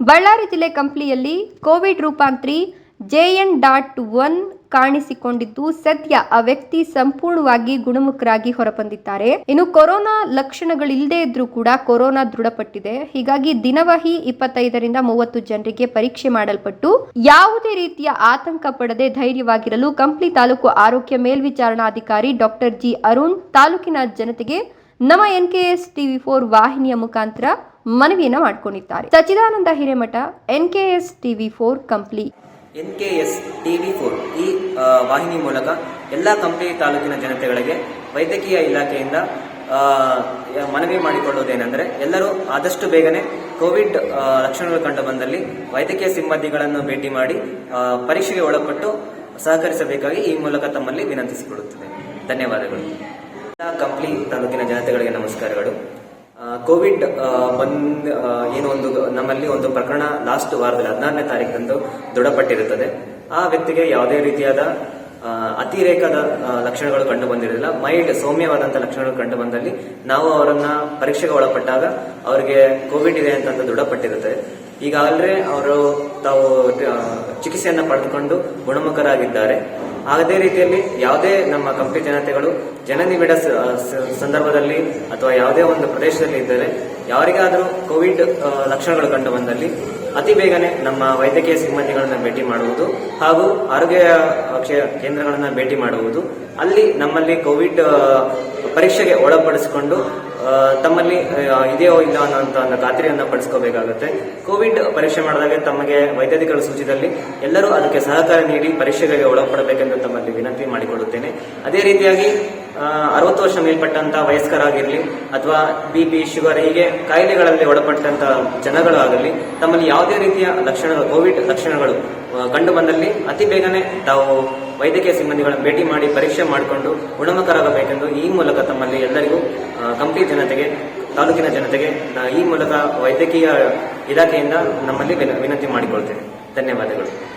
ಬಳ್ಳಾರಿ ಜಿಲ್ಲೆ ಕಂಪ್ಲಿಯಲ್ಲಿ ಕೋವಿಡ್ ರೂಪಾಂತರಿ ಜೆಎನ್ ಡಾಟ್ ಒನ್ ಕಾಣಿಸಿಕೊಂಡಿದ್ದು, ಸದ್ಯ ಆ ವ್ಯಕ್ತಿ ಸಂಪೂರ್ಣವಾಗಿ ಗುಣಮುಖರಾಗಿ ಹೊರಬಂದಿದ್ದಾರೆ. ಇನ್ನು ಕೊರೋನಾ ಲಕ್ಷಣಗಳಿಲ್ಲದೆ ಇದ್ರೂ ಕೂಡ ಕೊರೋನಾ ದೃಢಪಟ್ಟಿದೆ. ಹೀಗಾಗಿ ದಿನವಹಿ ಇಪ್ಪತ್ತೈದರಿಂದ ಮೂವತ್ತು ಜನರಿಗೆ ಪರೀಕ್ಷೆ ಮಾಡಲ್ಪಟ್ಟು ಯಾವುದೇ ರೀತಿಯ ಆತಂಕ ಪಡದೆ ಧೈರ್ಯವಾಗಿರಲು ಕಂಪ್ಲಿ ತಾಲೂಕು ಆರೋಗ್ಯ ಮೇಲ್ವಿಚಾರಣಾಧಿಕಾರಿ ಡಾಕ್ಟರ್ ಜಿ ಅರುಣ್ ತಾಲೂಕಿನ ಜನತೆಗೆ ನಮ್ಮ N K S TV four ವಾಹಿನಿಯ ಮುಖಾಂತರ ಮನವಿಯನ್ನ ಮಾಡಿಕೊಂಡಿದ್ದಾರೆ. Sachidananda Hiremath S TV four Kampli. N K S TV four ಈ ವಾಹಿನಿ ಮೂಲಕ ಎಲ್ಲ ಕಂಪ್ಲಿ ತಾಲೂಕಿನ ಜನತೆಗಳಿಗೆ ವೈದ್ಯಕೀಯ ಇಲಾಖೆಯಿಂದ ಮನವಿ ಮಾಡಿಕೊಳ್ಳುವುದೇನೆಂದರೆ ಎಲ್ಲರೂ ಆದಷ್ಟು ಬೇಗನೆ ಕೋವಿಡ್ ಲಕ್ಷಣಗಳು ಕಂಡು ಬಂದಲ್ಲಿ ವೈದ್ಯಕೀಯ ಸಿಬ್ಬಂದಿಗಳನ್ನು ಭೇಟಿ ಮಾಡಿ ಪರೀಕ್ಷೆಗೆ ಒಳಪಟ್ಟು ಸಹಕರಿಸಬೇಕಾಗಿ ಈ ಮೂಲಕ ತಮ್ಮಲ್ಲಿ ವಿನಂತಿಸಿಕೊಳ್ಳುತ್ತದೆ. ಧನ್ಯವಾದಗಳು. ಎಲ್ಲ ಕಂಪ್ಲಿ ತಾಲೂಕಿನ ಜನತೆಗಳಿಗೆ ನಮಸ್ಕಾರಗಳು. ಕೋವಿಡ್ ಬಂದ್ ಏನು ಒಂದು ನಮ್ಮಲ್ಲಿ ಒಂದು ಪ್ರಕರಣ ಲಾಸ್ಟ್ ವಾರದಲ್ಲಿ ಹದಿನಾರನೇ ತಾರೀಕಂದು ದೃಢಪಟ್ಟಿರುತ್ತದೆ. ಆ ವ್ಯಕ್ತಿಗೆ ಯಾವುದೇ ರೀತಿಯಾದ ಅತಿರೇಕದ ಲಕ್ಷಣಗಳು ಕಂಡು ಬಂದಿರಲಿಲ್ಲ. ಮೈಲ್ಡ್ ಸೌಮ್ಯವಾದಂತಹ ಲಕ್ಷಣಗಳು ಕಂಡು ಬಂದಲ್ಲಿ ನಾವು ಅವರನ್ನ ಪರೀಕ್ಷೆಗೆ ಒಳಪಟ್ಟಾಗ ಅವರಿಗೆ ಕೋವಿಡ್ ಇದೆ ಅಂತ ದೃಢಪಟ್ಟಿರುತ್ತದೆ ಈಗಾಗಲೇ ಅವರು ತಾವು ಚಿಕಿತ್ಸೆಯನ್ನ ಪಡೆದುಕೊಂಡು ಗುಣಮುಖರಾಗಿದ್ದಾರೆ. ಅದೇ ರೀತಿಯಲ್ಲಿ ಯಾವುದೇ ನಮ್ಮ ಕಂಪನಿ ಜನತೆಗಳು ಜನನಿಬಿಡ ಸಂದರ್ಭದಲ್ಲಿ ಅಥವಾ ಯಾವುದೇ ಒಂದು ಪ್ರದೇಶದಲ್ಲಿ ಇದ್ದರೆ ಯಾರಿಗಾದರೂ ಕೋವಿಡ್ ಲಕ್ಷಣಗಳು ಕಂಡು ಬಂದಲ್ಲಿ ಅತಿ ಬೇಗನೆ ನಮ್ಮ ವೈದ್ಯಕೀಯ ಸಿಬ್ಬಂದಿಗಳನ್ನು ಭೇಟಿ ಮಾಡುವುದು ಹಾಗೂ ಆರೋಗ್ಯ ಕೇಂದ್ರಗಳನ್ನು ಭೇಟಿ ಮಾಡುವುದು. ಅಲ್ಲಿ ನಮ್ಮಲ್ಲಿ ಕೋವಿಡ್ ಪರೀಕ್ಷೆಗೆ ಒಳಪಡಿಸಿಕೊಂಡು ತಮ್ಮಲ್ಲಿ ಇದೆಯೋ ಇಲ್ಲ ಅನ್ನೋಂಥ ಒಂದು ಖಾತ್ರಿಯನ್ನು ಪಡಿಸ್ಕೋಬೇಕಾಗುತ್ತೆ. ಕೋವಿಡ್ ಪರೀಕ್ಷೆ ಮಾಡಿದಾಗ ತಮಗೆ ವೈದ್ಯಾಧಿಕಾರಿ ಸೂಚಿದಲ್ಲಿ ಎಲ್ಲರೂ ಅದಕ್ಕೆ ಸಹಕಾರ ನೀಡಿ ಪರೀಕ್ಷೆಗಳಿಗೆ ಒಳಪಡಬೇಕೆಂದು ತಮ್ಮಲ್ಲಿ ವಿನಂತಿ ಮಾಡಿಕೊಳ್ಳುತ್ತೇನೆ. ಅದೇ ರೀತಿಯಾಗಿ ಅರವತ್ತು ವರ್ಷ ಮೇಲ್ಪಟ್ಟಂತ ವಯಸ್ಕರಾಗಿರಲಿ ಅಥವಾ ಬಿ ಪಿ, ಶುಗರ್ ಹೀಗೆ ಕಾಯಿಲೆಗಳಲ್ಲಿ ಒಳಪಟ್ಟಂತ ಜನಗಳಾಗಲಿ ತಮ್ಮಲ್ಲಿ ಯಾವುದೇ ರೀತಿಯ ಲಕ್ಷಣಗಳು, ಕೋವಿಡ್ ಲಕ್ಷಣಗಳು ಕಂಡು ಬಂದಲ್ಲಿ ಅತಿ ಬೇಗನೆ ತಾವು ವೈದ್ಯಕೀಯ ಸಿಬ್ಬಂದಿಗಳನ್ನು ಭೇಟಿ ಮಾಡಿ ಪರೀಕ್ಷೆ ಮಾಡಿಕೊಂಡು ಗುಣಮುಖರಾಗಬೇಕೆಂದು ಈ ಮೂಲಕ ತಮ್ಮಲ್ಲಿ ಎಲ್ಲರಿಗೂ ಕಂಪ್ಲಿ ಜನತೆಗೆ, ತಾಲೂಕಿನ ಜನತೆಗೆ ಈ ಮೂಲಕ ವೈದ್ಯಕೀಯ ಇಲಾಖೆಯಿಂದ ನಮ್ಮಲ್ಲಿ ವಿನ- ವಿನಂತಿ ಮಾಡಿಕೊಳ್ತೇನೆ. ಧನ್ಯವಾದಗಳು.